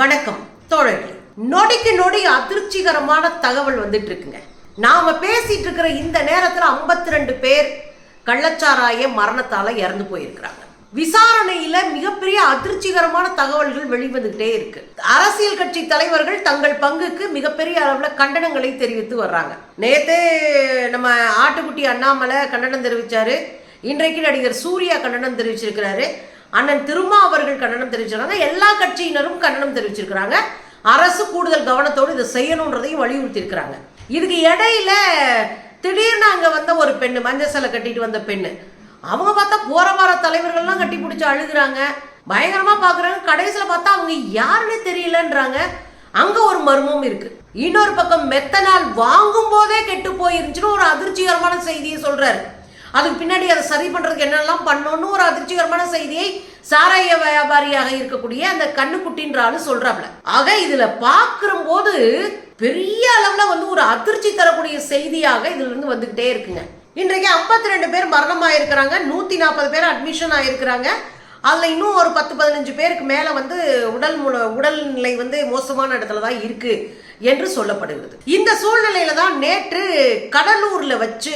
வணக்கம் தோழர்களே. நொடிக்கு நொடி அதிர்ச்சிகரமான தகவல் வந்துட்டு இருக்குங்க நாம பேசிட்டு இருக்கிற இந்த நேரத்துல 52 ரெண்டு பேர் கள்ளச்சாராய மரணத்தால இறந்து போயிருக்கிறாங்க. விசாரணையில மிகப்பெரிய அதிர்ச்சிகரமான தகவல்கள் வெளிவந்துகிட்டே இருக்கு. அரசியல் கட்சி தலைவர்கள் தங்கள் பங்குக்கு மிகப்பெரிய அளவுல கண்டனங்களை தெரிவித்து வர்றாங்க. நேத்து நம்ம ஆட்டுக்குட்டி அண்ணாமலை கண்டனம் தெரிவிச்சாரு. இன்றைக்கு நடிகர் சூர்யா கண்டனம் தெரிவிச்சிருக்கிறாரு. அண்ணன் திருமா அவர்கள் கண்டனம் தெரிவிச்சிருக்காங்க. எல்லா கட்சியினரும் கண்டனம் தெரிவிச்சிருக்கிறாங்க. அரசு கூடுதல் கவனத்தோடு இதை செய்யணுன்றதையும் வலியுறுத்தி இருக்கிறாங்க இதுக்கு இடையில திடீர்னு அங்க வந்த ஒரு பெண்ணு மஞ்சள் சிலை கட்டிட்டு வந்த பெண்ணு. அவங்க பார்த்தா போற வார தலைவர்கள்லாம் கட்டி பிடிச்சி அழுகுறாங்க. பயங்கரமா பாக்குறாங்க. கடைசியில பார்த்தா அவங்க யாருன்னு தெரியலன்றாங்க. அங்க ஒரு மர்மம் இருக்கு. இன்னொரு பக்கம் மெத்தனால் வாங்கும் போதே கெட்டு போயிருந்துச்சுன்னு ஒரு அதிர்ச்சிகரமான செய்தியை சொல்றாரு. அதுக்கு பின்னாடி அதை சரி பண்ணுறதுக்கு என்னெல்லாம் பண்ணணும்னு ஒரு அதிர்ச்சிகரமான செய்தியை சாராய வியாபாரியாக இருக்கக்கூடிய அந்த கண்ணுக்குட்டின்ற ஆளு சொல்றாப்ல. ஆக இதுல பாக்குற போது பெரிய அளவில் வந்து ஒரு அதிர்ச்சி தரக்கூடிய செய்தியாக இதுல இருந்து வந்துகிட்டே இருக்குங்க. இன்றைக்கு 52 ரெண்டு பேர் மரணம் ஆயிருக்கிறாங்க நூற்றி நாற்பது பேர் அட்மிஷன் ஆயிருக்கிறாங்க. அதில் இன்னும் ஒரு பத்து பதினஞ்சு பேருக்கு மேலே வந்து உடல் முல- உடல்நிலை வந்து மோசமான இடத்துல தான் இருக்கு என்று சொல்லப்படுகிறது. இந்த சூழ்நிலையில தான் நேற்று கடலூரில் வச்சு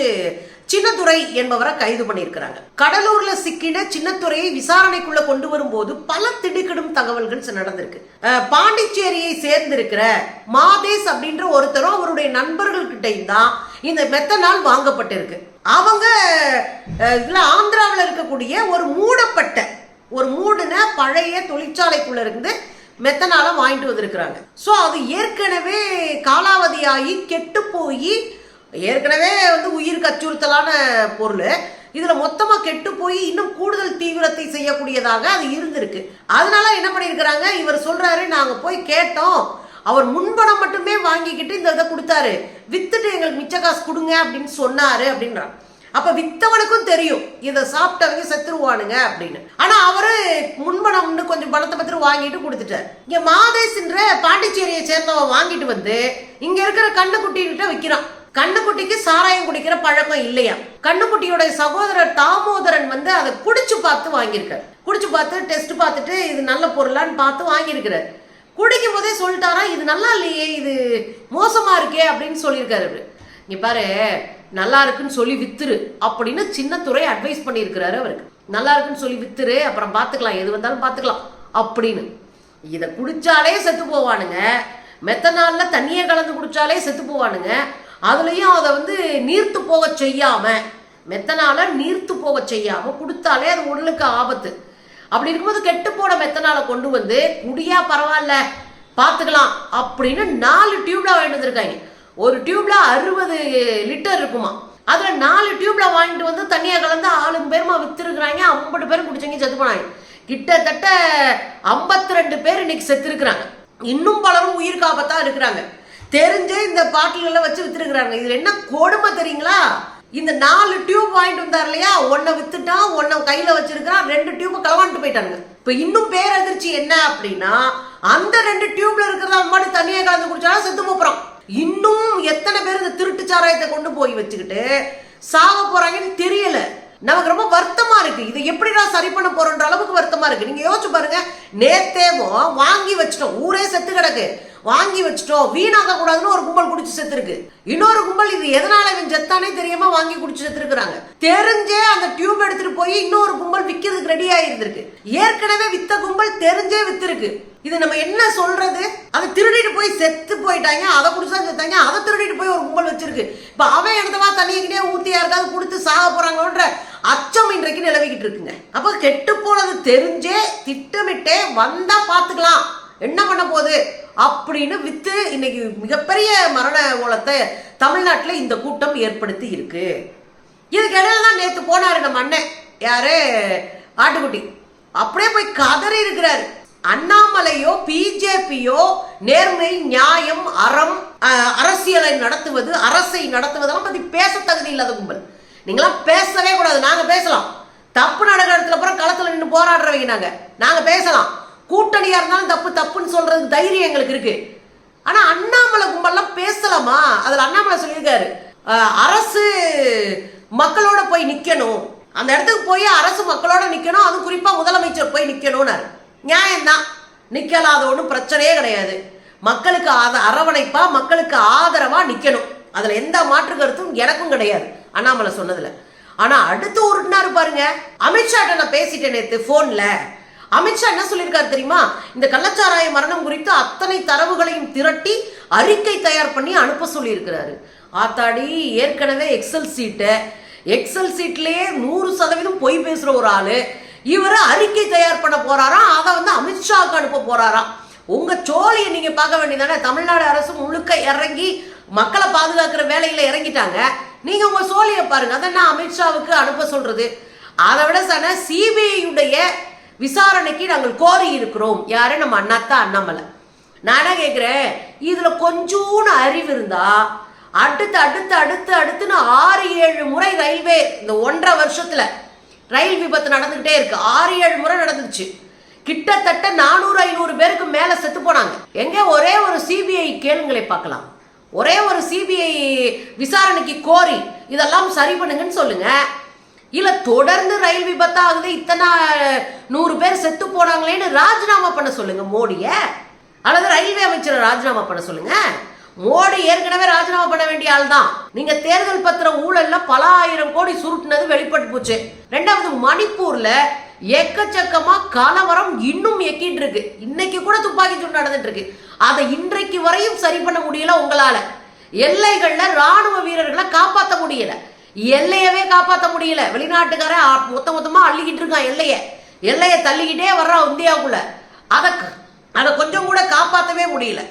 சின்னத்துறை என்பவரை கைது பண்ணியிருக்கிறாங்க. கடலூர்ல சிக்கின சின்னத்துறையை விசாரணைக்குள்ள கொண்டு வரும்போது பல திடுக்கிடும் தகவல்கள் நடந்திருக்கு. பாண்டிச்சேரியை சேர்ந்திருக்கிற மாதேஷ் அப்படின்ற ஒருத்தரும் அவருடைய நண்பர்கள் கிட்டையும் தான் இந்த மெத்தனால் வாங்கப்பட்டிருக்கு. அவங்க இதில் இதுல ஆந்திராவில் இருக்கக்கூடிய ஒரு மூடப்பட்ட ஒரு மூடின பழைய தொழிற்சாலைக்குள்ள இருந்து மெத்தனால வாங்கிட்டு வந்திருக்கிறாங்க. ஸோ அது ஏற்கனவே காலாவதியாகி கெட்டு போய் ஏற்கனவே வந்து உயிருக்கு அச்சுறுத்தலான பொருள். இதில் மொத்தமாக கெட்டு போய் இன்னும் கூடுதல் தீவிரத்தை செய்யக்கூடியதாக அது இருந்திருக்கு. அதனால என்ன பண்ணியிருக்கிறாங்க? இவர் சொல்றாரு நாங்கள் போய் கேட்டோம். அவர் முன்பணம் மட்டுமே வாங்கிக்கிட்டு இந்த இதை கொடுத்தாரு. வித்துட்டு எங்களுக்கு மிச்ச காசு கொடுங்க அப்படின்னு சொன்னாரு அப்படின்றான் அப்ப வித்தவனுக்கும் தெரியும் இதை சாப்பிட்டவங்க செத்துருவானுங்க அப்படின்னு. ஆனா அவரு முன்பணம்னு கொஞ்சம் பணத்தை பத்திரம் வாங்கிட்டு கொடுத்துட்டார். இங்க மாதேஷ்ன்ற பாண்டிச்சேரியை சேர்ந்தவன் வாங்கிட்டு வந்து இங்க இருக்கிற கண்ணுக்குட்டி விற்கிறான் கண்ணுக்குட்டிக்கு சாராயம் குடிக்கிற பழக்கம் இல்லையா? கண்ணுக்குட்டியோட சகோதரர் தாமோதரன் வந்து அதை குடிச்சு பார்த்து வாங்கியிருக்காரு. குடிச்சு பார்த்து டெஸ்ட் பார்த்துட்டு இது நல்ல பொருளான்னு பார்த்து வாங்கியிருக்கிறார். குடிக்கும் போதே சொல்லிட்டாரா இது நல்லா இல்லையே இது மோசமா இருக்கே அப்படின்னு சொல்லியிருக்காரு அவரு. நீ பாரு நல்லா இருக்குன்னு சொல்லி வித்துரு அப்படின்னு சின்னத்துறை அட்வைஸ் பண்ணியிருக்கிறாரு அவருக்கு. நல்லா இருக்குன்னு சொல்லி வித்துரு அப்புறம் பார்த்துக்கலாம் எது வந்தாலும் பார்த்துக்கலாம் அப்படின்னு. இதை குடிச்சாலே செத்து போவானுங்க. மெத்த நாளில் தண்ணியை கலந்து குடிச்சாலே செத்து போவானுங்க. அதுலேயும் அதை வந்து நீர்த்து போக செய்யாமல் மெத்தனால நீர்த்து போக செய்யாமல் கொடுத்தாலே அது உடலுக்கு ஆபத்து. அப்படி இருக்கும்போது கெட்டு போன மெத்தனால கொண்டு வந்து குடியா பரவாயில்ல பார்த்துக்கலாம் அப்படின்னு நாலு டியூப்ல வாங்கிட்டு வந்திருக்காங்க. ஒரு டியூப்ல அறுபது லிட்டர் இருக்குமா? அதுல நாலு டியூப்ல வாங்கிட்டு வந்து தண்ணியை கலந்து ஆளும் பேருமா வித்துருக்குறாங்க ஐம்பது பேரும் குடிச்சவங்க செத்து போனாங்க. கிட்டத்தட்ட 52 ரெண்டு பேர் இன்னைக்கு செத்து இருக்கிறாங்க இன்னும் பலரும் உயிருக்கு ஆபத்தாக இருக்கிறாங்க. தெரிஞ்சே இந்த பாட்டில்களை வச்சு வித்துருக்குறாங்க. இதுல என்ன கொடுமை தெரியுங்களா? இந்த நாலு டியூப் வாங்கிட்டு வந்தார் இல்லையா? ஒன்னை வித்துட்டான் ஒன்னை கையில வச்சிருக்கான் ரெண்டு டியூப் கலவான்ட்டு போயிட்டாங்க இப்ப இன்னும் பேரதிர்ச்சி என்ன அப்படின்னா அந்த ரெண்டு டியூப்ல இருக்கிறத மட்டும் தண்ணியை கலந்து குடிச்சாலும் செத்து போறோம் இன்னும் எத்தனை பேர் இந்த திருட்டு சாராயத்தை கொண்டு போய் வச்சுக்கிட்டு சாக போறாங்கன்னு தெரியல. நமக்கு ரொம்ப வருத்தமா இருக்கு. இதை எப்படி நான் சரி பண்ண போறோன்ற அளவுக்கு வருத்தமா இருக்கு. நீங்க யோசிச்சு பாருங்க. நேத்தேமோ வாங்கி வச்சிட்டோம். ஊரே செத்து கிடக்கு. வாங்கி வச்சிட்டோம் வீணாக்க கூடாதுன்னு ஒரு கும்பல் குடிச்சு செத்துருக்கு. இன்னொரு கும்பல் இது எதனால இவன் செத்தானே தெரியாம வாங்கி குடிச்சு செத்துருக்குறாங்க. தெரிஞ்சே அந்த டியூப் எடுத்துட்டு போய் இன்னொரு கும்பல் விற்கிறதுக்கு ரெடி ஆயிருந்திருக்கு. ஏற்கனவே வித்த கும்பல் தெரிஞ்சே வித்திருக்கு. இது நம்ம என்ன சொல்றது? அதை திருடிட்டு போய் செத்து போயிட்டாங்க அதை குடிச்சா செத்தாங்க அதை திருடிட்டு போய் ஒரு கும்பல் வச்சிருக்கு. இப்ப அவன் எடுத்தவா தண்ணிக்கிட்டே ஊத்தி யாருக்காவது கொடுத்து சாக போறாங்கன்ற அச்சம் இன்றைக்கு நிலவிக்கிட்டு இருக்குங்க. அப்ப கெட்டு போனது தெரிஞ்சே திட்டமிட்டே வந்தா பாத்துக்கலாம் என்ன பண்ண போகுது? அப்படின்னு வித்து இன்னைக்கு மிகப்பெரிய மரண ஓலத்தை தமிழ்நாட்டில் இந்த கூட்டம் ஏற்படுத்தி இருக்கு. இதுக்கு இடையில தான் நேற்று போனார் நம்ம அண்ணன். யாரு? ஆட்டுக்குட்டி. அப்படியே போய் கதறி இருக்கிறாரு. அண்ணாமலையோ பிஜேபியோ நேர்மை நியாயம் அறம் அரசியலை நடத்துவது அரசை நடத்துவதெல்லாம் பத்தி பேச தகுதி இல்லாத கும்பல். நீங்களாம் பேசவே கூடாது. நாங்க பேசலாம். தப்பு நடக்கிற இடத்துல அப்புறம் களத்துல நின்று போராடுறவங்க நாங்க. நாங்க பேசலாம். கூட்டணியா இருந்தாலும் தப்பு தப்புன்னு சொல்றதுக்கு தைரியம் எங்களுக்கு இருக்கு. ஆனா அண்ணாமலை கும்பல்லாம் பேசலாமா? அதுல அண்ணாமலை சொல்லியிருக்காரு. அரசு மக்களோட போய் நிக்கணும். அந்த இடத்துக்கு போய் அரசு மக்களோட நிக்கணும். அது குறிப்பா முதலமைச்சர் போய் நிக்கணும்னாரு. நியாயம்தான். நிக்கலாம் அது ஒன்றும் பிரச்சனையே கிடையாது. மக்களுக்கு ஆத அரவணைப்பா மக்களுக்கு ஆதரவா நிக்கணும். அதுல எந்த மாற்று கருத்தும் எனக்கும் கிடையாது அண்ணாமலை சொன்னதுல. ஆனா அடுத்து உருட்டினாரு பாருங்க. அமித்ஷாட்ட நான் பேசிட்டேன் நேற்று போன்ல அமித்ஷா என்ன சொல்லியிருக்காரு தெரியுமா? இந்த கள்ளச்சாராய மரணம் குறித்து அத்தனை தரவுகளையும் திரட்டி அறிக்கை தயார் பண்ணி அனுப்ப சொல்லியிருக்கிறாரு. ஆத்தாடி ஏற்கனவே எக்ஸல் சீட்டை எக்ஸல் சீட்லேயே நூறு சதவீதம் பொய் பேசுகிற ஒரு ஆள். இவர் அறிக்கை தயார் பண்ண போறாராம் அதை வந்து அமித்ஷாவுக்கு அனுப்ப போறாராம். உங்க சோழியை நீங்க பார்க்க வேண்டியதானே? தமிழ்நாடு அரசு முழுக்க இறங்கி மக்களை பாதுகாக்கிற வேலையில இறங்கிட்டாங்க. நீங்க உங்க சோழியை பாருங்க அதை நான் அமித்ஷாவுக்கு அனுப்ப சொல்றது? அதை விட சன சிபிஐயுடைய விசாரணைக்கு நாங்கள் கோரி இருக்கிறோம் யாரு? நம்ம அண்ணாத்தா அண்ணாமலை. நான் என்ன கேட்குறேன் இதில் கொஞ்சோன்னு அறிவு இருந்தா அடுத்து அடுத்து அடுத்து அடுத்துன்னு ஆறு ஏழு முறை ரயில்வே இந்த ஒன்றரை வருஷத்தில் ரயில் விபத்து நடந்துகிட்டே இருக்கு. ஆறு ஏழு முறை நடந்துச்சு. கிட்டத்தட்ட நானூறு ஐநூறு பேருக்கு மேலே செத்து போனாங்க. எங்கே? ஒரே ஒரு சிபிஐ கேளுங்களை பார்க்கலாம். ஒரே ஒரு சிபிஐ விசாரணைக்கு கோரி இதெல்லாம் சரி பண்ணுங்கன்னு சொல்லுங்கள் இல்ல தொடர்ந்து ரயில் விபத்தா ஆகுது இத்தனை நூறு பேர் செத்து போனாங்களேன்னு ராஜினாமா பண்ண சொல்லுங்க மோடிய. அல்லது ரயில்வே அமைச்சரை ராஜினாமா பண்ண சொல்லுங்க. மோடி ஏற்கனவே ராஜினாமா பண்ண வேண்டிய ஆள் தான். நீங்க தேர்தல் பத்திர ஊழல்ல பல ஆயிரம் கோடி சுருட்டினது வெளிப்பட்டு போச்சு. ரெண்டாவது மணிப்பூர்ல எக்கச்சக்கமா கலவரம் இன்னும் எக்கிட்டு இருக்கு. இன்னைக்கு கூட துப்பாக்கி சூடு நடந்துட்டு இருக்கு. அதை இன்றைக்கு வரையும் சரி பண்ண முடியல உங்களால. எல்லைகள்ல ராணுவ வீரர்களை காப்பாற்ற முடியல. எல்லையவே காப்பாற்ற முடியல. வெளிநாட்டுக்காரன் மொத்த மொத்தமா அள்ளிக்கிட்டு இருக்கான் எல்லைய. எல்லைய தள்ளிக்கிட்டே வர்றான் இந்தியாவுக்குள்ள. அதை அதை கொஞ்சம் கூட காப்பாற்றவே முடியல.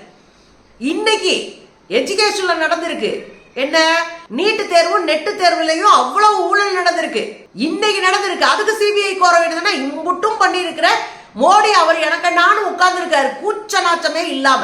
இன்னைக்கு எஜுகேஷன்ல நடந்திருக்கு. என்ன? நீட்டு தேர்வு நெட்டு தேர்வுலையும் அவ்வளவு ஊழல் நடந்திருக்கு. இன்னைக்கு நடந்திருக்கு. அதுக்கு சிபிஐ கோர வேண்டியதுன்னா இம்புட்டும் பண்ணியிருக்கிற மோடி அவர் எனக்கு நானும் உட்கார்ந்துருக்காரு. கூச்ச நாச்சமே இல்லாம.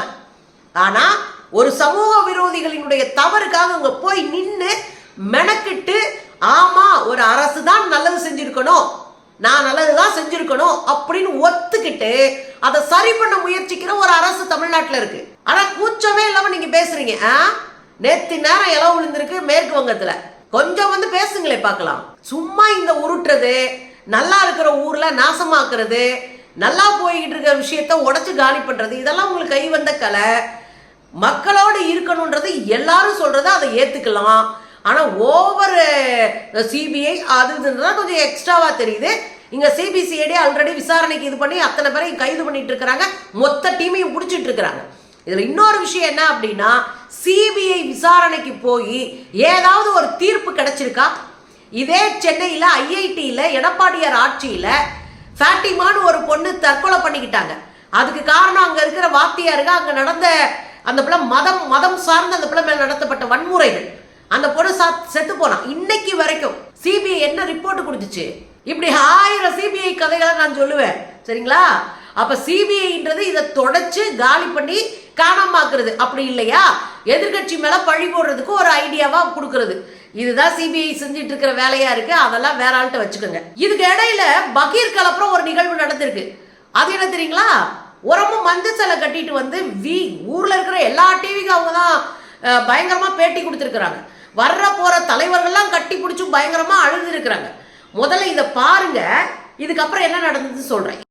ஆனா ஒரு சமூக விரோதிகளினுடைய தவறுக்காக அவங்க போய் நின்று மெனக்கிட்டு ஆமா ஒரு அரசு தான் நல்லது செஞ்சிருக்கணும். நான் நல்லதுதான் செஞ்சிருக்கணும் அப்படின்னு ஒத்துக்கிட்டு அதை சரி பண்ண முயற்சிக்கிற ஒரு அரசு தமிழ்நாட்டில் இருக்கு. ஆனா கூச்சமே இல்லாம நீங்க பேசுறீங்க. ஆ? நேத்து நேரம் இலவு விழுந்திருக்கு மேற்கு வங்கத்துல. கொஞ்சம் வந்து பேசுங்களே பார்க்கலாம். சும்மா இந்த உருட்டுறது நல்லா இருக்கிற ஊர்ல நாசமாக்குறது நல்லா போய்கிட்டு இருக்கிற விஷயத்த உடச்சு காலி பண்றது இதெல்லாம் உங்களுக்கு கை வந்த கலை. மக்களோடு இருக்கணுன்றது எல்லாரும் சொல்றதை அதை ஏத்துக்கலாம். ஆனால் ஓவர் சிபிஐ அது இதுன்றதா கொஞ்சம் எக்ஸ்ட்ராவாக தெரியுது. இங்கே சிபிசிஐடி ஆல்ரெடி விசாரணைக்கு இது பண்ணி அத்தனை பேரையும் கைது பண்ணிட்டு இருக்கிறாங்க. மொத்த டீமையும் பிடிச்சிட்டு இருக்கிறாங்க. இதில் இன்னொரு விஷயம் என்ன அப்படின்னா சிபிஐ விசாரணைக்கு போய் ஏதாவது ஒரு தீர்ப்பு கிடைச்சிருக்கா? இதே சென்னையில் ஐஐடியில் எடப்பாடியார் ஆட்சியில் ஃபேட்டிமான்னு ஒரு பொண்ணு தற்கொலை பண்ணிக்கிட்டாங்க. அதுக்கு காரணம் அங்கே இருக்கிற வாத்தியாருக்கு அங்கே நடந்த அந்த பிள்ளை மதம் மதம் சார்ந்த அந்த பிள்ளை மேலே நடத்தப்பட்ட வன்முறைகள். அந்த பொண்ணு சா- செத்து போனான் இன்னைக்கு வரைக்கும் சிபிஐ என்ன ரிப்போர்ட் கொடுத்துச்சு? இப்படி ஆயிரம் சிபிஐ கதைகளை நான் சொல்லுவேன். சரிங்களா? அப்ப சிபிஐன்றது இதை தொடச்சு காலி பண்ணி காணாமாக்குறது அப்படி இல்லையா? எதிர்க்கட்சி மேல பழி போடுறதுக்கு ஒரு ஐடியாவா கொடுக்கறது. இதுதான் சிபிஐ செஞ்சுட்டு இருக்கிற வேலையா இருக்கு. அதெல்லாம் வேற ஆள்கிட்ட வச்சுக்கோங்க. இதுக்கு இடையில பகீர் கலப்புறம் ஒரு நிகழ்வு நடந்திருக்கு. அது என்ன தெரியுங்களா? உரமும் மஞ்சள் சிலை கட்டிட்டு வந்து வி ஊர்ல இருக்கிற எல்லா டிவிக்கும் அவங்க தான் பயங்கரமா பேட்டி கொடுத்துருக்குறாங்க. வர்ற போகிற தலைவர்கள்லாம் கட்டி பிடிச்சி பயங்கரமாக அழுது இருக்கிறாங்க முதல்ல இதை பாருங்க இதுக்கப்புறம் என்ன நடந்ததுன்னு சொல்கிறேன்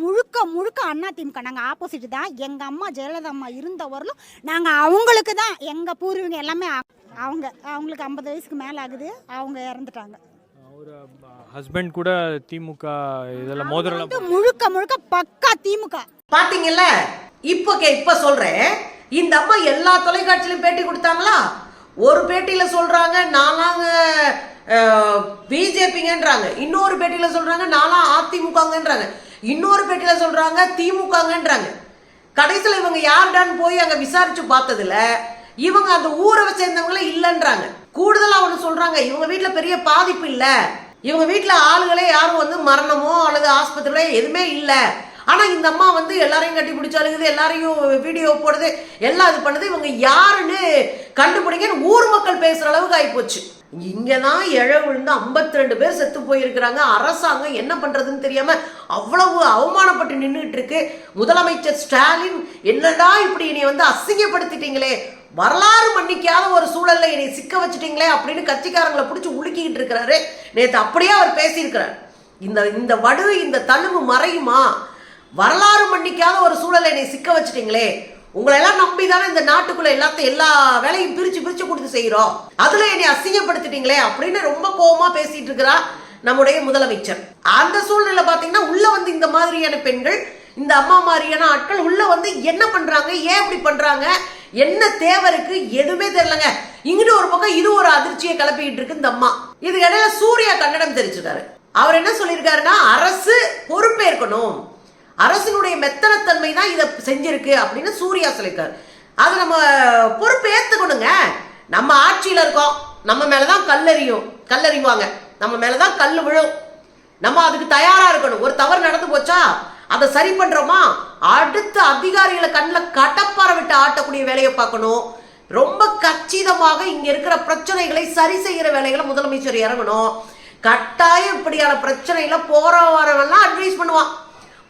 முழுக்க முழுக்க அண்ணா திமுக. நாங்கள் ஆப்போசிட் தான். எங்கள் அம்மா ஜெயலலிதா அம்மா இருந்த வரலும் நாங்கள் அவங்களுக்கு தான். எங்கள் பூர்வீகம் எல்லாமே அவங்க அவங்களுக்கு ஐம்பது வயசுக்கு மேலே ஆகுது. அவங்க இறந்துட்டாங்க. அவர் ஹஸ்பண்ட் கூட திமுக இதெல்லாம் மோதிரம் வந்து முழுக்க முழுக்க பக்கா திமுக. பாத்தீங்கல்ல? இப்போ கே இப்ப சொல்றேன். இந்த அம்மா எல்லா தொலைக்காட்சியிலும் பேட்டி கொடுத்தாங்களா? ஒரு பேட்டியில சொல்றாங்க நானாங்க பிஜேபிங்கன்றாங்க. இன்னொரு பேட்டியில சொல்றாங்க நானா அதிமுகங்கன்றாங்க. இன்னொரு பேட்டியில சொல்றாங்க திமுகங்கன்றாங்க. கடைசியில் இவங்க யார்டான்னு போய் அங்க விசாரிச்சு பார்த்ததுல இவங்க அந்த ஊரை சேர்ந்தவங்களே இல்லைன்றாங்க. கூடுதலாக ஒன்று சொல்றாங்க இவங்க வீட்டில் பெரிய பாதிப்பு இல்லை. இவங்க வீட்டில் ஆளுகளே யாரும் வந்து மரணமோ அல்லது ஆஸ்பத்திரியோ எதுவுமே இல்லை. ஆனால் இந்த அம்மா வந்து எல்லாரையும் கட்டி பிடிச்சாலுங்குது எல்லாரையும் வீடியோ போடுது எல்லாம் இது பண்ணுது. இவங்க யாருன்னு கண்டுபிடிங்கன்னு ஊர் மக்கள் பேசுகிற அளவுக்கு ஆகிப்போச்சு இங்கே தான் எழ விழுந்து 52 ரெண்டு பேர் செத்து போயிருக்கிறாங்க. அரசாங்கம் என்ன பண்ணுறதுன்னு தெரியாமல் அவ்வளவு அவமானப்பட்டு நின்றுட்டு இருக்கு. முதலமைச்சர் ஸ்டாலின் என்னடா இப்படி நீ வந்து அசிங்கப்படுத்திட்டீங்களே? வரலாறு மன்னிக்காத ஒரு சூழல்ல என்னை சிக்க வச்சுட்டீங்களே அப்படின்னு கட்சிக்காரங்களை பிடிச்சி உலுக்கிக்கிட்டு இருக்கிறாரு. நேற்று அப்படியே அவர் பேசியிருக்கிறார். இந்த இந்த வடு இந்த தழுவு மறையுமா? வரலாறு மன்னிக்காத ஒரு சூழலை என்னை சிக்க வச்சுட்டீங்களே. உங்களை எல்லாம் நம்பி தானே இந்த நாட்டுக்குள்ள எல்லாத்தையும் எல்லா வேலையும் பிரிச்சு பிரிச்சு கொடுத்து செய்யறோம் அதுல என்னை அசிங்கப்படுத்திட்டீங்களே அப்படின்னு ரொம்ப கோபமா பேசிட்டு இருக்கிறா நம்முடைய முதலமைச்சர். அந்த சூழ்நிலை பாத்தீங்கன்னா உள்ள வந்து இந்த மாதிரியான பெண்கள் இந்த அம்மா மாதிரியான ஆட்கள் உள்ள வந்து என்ன பண்றாங்க ஏன் இப்படி பண்றாங்க என்ன தேவை இருக்கு? எதுவுமே தெரியலங்க. இங்கிட்டு ஒரு பக்கம் இது ஒரு அதிர்ச்சியை கிளப்பிக்கிட்டு இருக்கு இந்த அம்மா. இது இடையில சூர்யா கன்னடம் தெரிஞ்சுக்காரு அவர் என்ன சொல்லியிருக்காருன்னா அரசு பொறுப்பேற்கணும். அரசினுடைய மெத்தனத்தன்மை தான் இதை செஞ்சிருக்கு அப்படின்னு சூர்யா சொல்லியிருக்காரு. அதை நம்ம பொறுப்பு ஏற்றுக்கணுங்க நம்ம ஆட்சியில் இருக்கோம். நம்ம மேலே தான் கல்லறியும். கல்லறிவாங்க. நம்ம மேலே தான் கல் விழும். நம்ம அதுக்கு தயாராக இருக்கணும். ஒரு தவறு நடந்து போச்சா? அதை சரி பண்ணுறோமா அடுத்த அதிகாரிகளை கண்ணில் கடப்பார விட்டு ஆட்டக்கூடிய வேலையை பார்க்கணும். ரொம்ப கச்சிதமாக இங்கே இருக்கிற பிரச்சனைகளை சரி செய்கிற வேலைகளை முதலமைச்சர் இறங்கணும். கட்டாயம் இப்படியான பிரச்சனையில போகிற வரவெல்லாம் அட்வைஸ் பண்ணுவான்.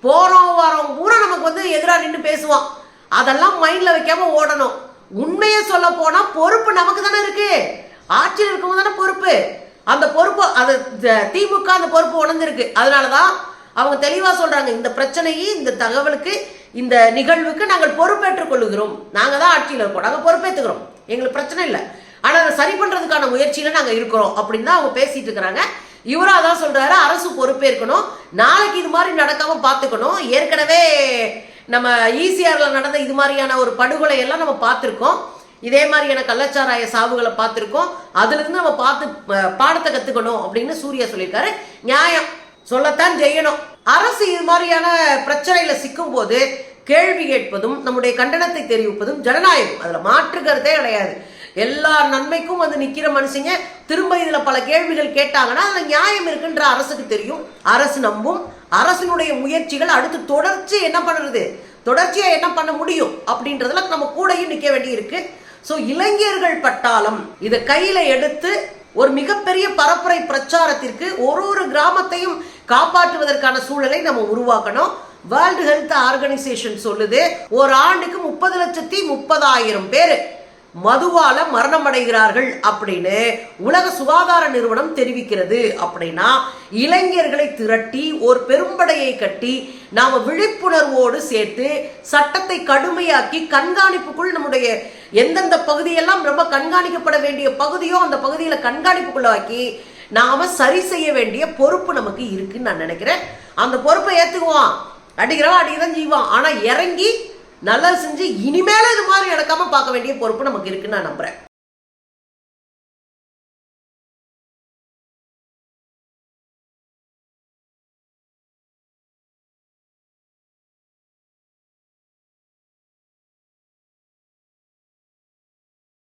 போகிற வரோம் பூரா நமக்கு வந்து எதிராக நின்று பேசுவான். அதெல்லாம் மைண்டில் வைக்காமல் ஓடணும். உண்மையை சொல்ல போனால் பொறுப்பு நமக்கு தானே இருக்குது ஆட்சியில் இருக்கவங்க தானே பொறுப்பு. அந்த பொறுப்பு அது த- திமுக அந்த பொறுப்பு உணர்ந்திருக்கு. அதனாலதான் அவங்க தெளிவாக சொல்கிறாங்க இந்த பிரச்சனையை இந்த தகவலுக்கு இந்த நிகழ்வுக்கு நாங்கள் பொறுப்பேற்றுக் கொள்ளுகிறோம். நாங்கள் தான் ஆட்சியில் இருக்கோம் நாங்கள் பொறுப்பேற்றுக்கிறோம் எங்களுக்கு பிரச்சனை இல்லை. ஆனால் அதை சரி பண்ணுறதுக்கான முயற்சியில் நாங்கள் இருக்கிறோம் அப்படின்னு தான் அவங்க பேசிகிட்டு இருக்கிறாங்க. இவரும் அதான் சொல்கிறாரு அரசு பொறுப்பேற்கணும். நாளைக்கு இது மாதிரி நடக்காமல் பார்த்துக்கணும் ஏற்கனவே நம்ம ஈசிஆரில் நடந்த இது மாதிரியான ஒரு படுகொலை எல்லாம் நம்ம பார்த்துருக்கோம் இதே மாதிரியான கள்ளச்சாராய சாவுகளை பார்த்துருக்கோம் அதுலேருந்து நம்ம பார்த்து பாடத்தை கற்றுக்கணும் அப்படின்னு சூர்யா சொல்லியிருக்காரு. நியாயம். சொல்லத்தான் செய்யணும். அரசு இது மாதிரியான பிரச்சனையில சிக்கும் போது கேள்வி கேட்பதும் நம்முடைய கண்டனத்தை தெரிவிப்பதும் ஜனநாயகம். அதுல மாற்று கருத்தே கிடையாது. எல்லா நன்மைக்கும் வந்து நிக்கிற மனுஷங்க. திரும்ப இதுல பல கேள்விகள் கேட்டாங்கன்னா அதுல நியாயம் இருக்குன்ற அரசுக்கு தெரியும். அரசு நம்பும். அரசினுடைய முயற்சிகள் அடுத்து தொடர்ச்சி என்ன பண்ணுறது? தொடர்ச்சியா என்ன பண்ண முடியும்? அப்படின்றதுல நம்ம கூடயும் நிக்க வேண்டி இருக்கு ஸோ இளைஞர்கள் பட்டாளம் இதை கையில எடுத்து ஒரு மிகப்பெரிய பரப்புரை பிரச்சாரத்திற்கு ஒரு ஒரு கிராமத்தையும் காப்பாற்றுவதற்கான சூழலை நம்ம உருவாக்கணும். வேர்ல்டு ஹெல்த் ஆர்கனைசேஷன் சொல்லுது ஒரு ஆண்டுக்கு முப்பது லட்சத்தி முப்பதாயிரம் பேர் மதுவால மரணம் அடைகிறார்கள் அப்படின்னு உலக சுகாதார நிறுவனம் தெரிவிக்கிறது அப்படின்னா இளைஞர்களை திரட்டி ஒரு பெரும்படையை கட்டி நாம விழிப்புணர்வோடு சேர்த்து சட்டத்தை கடுமையாக்கி கண்காணிப்புக்குள் நம்முடைய எந்தெந்த பகுதியெல்லாம் ரொம்ப கண்காணிக்கப்பட வேண்டிய பகுதியோ அந்த பகுதியில கண்காணிப்புக்குள்ளாக்கி நாம சரி செய்ய வேண்டிய பொறுப்பு நமக்கு இருக்குன்னு நான் நினைக்கிறேன். அந்த பொறுப்பை ஏத்துக்குவான். அடிக்கிறவன் அடிக்கதான் செய்வான். ஆனா இறங்கி நல்லா செஞ்சு இனிமேல இது மாதிரி நடக்காம பார்க்க வேண்டிய பொறுப்பு நமக்கு இருக்குன்னு நான் நம்புறேன்.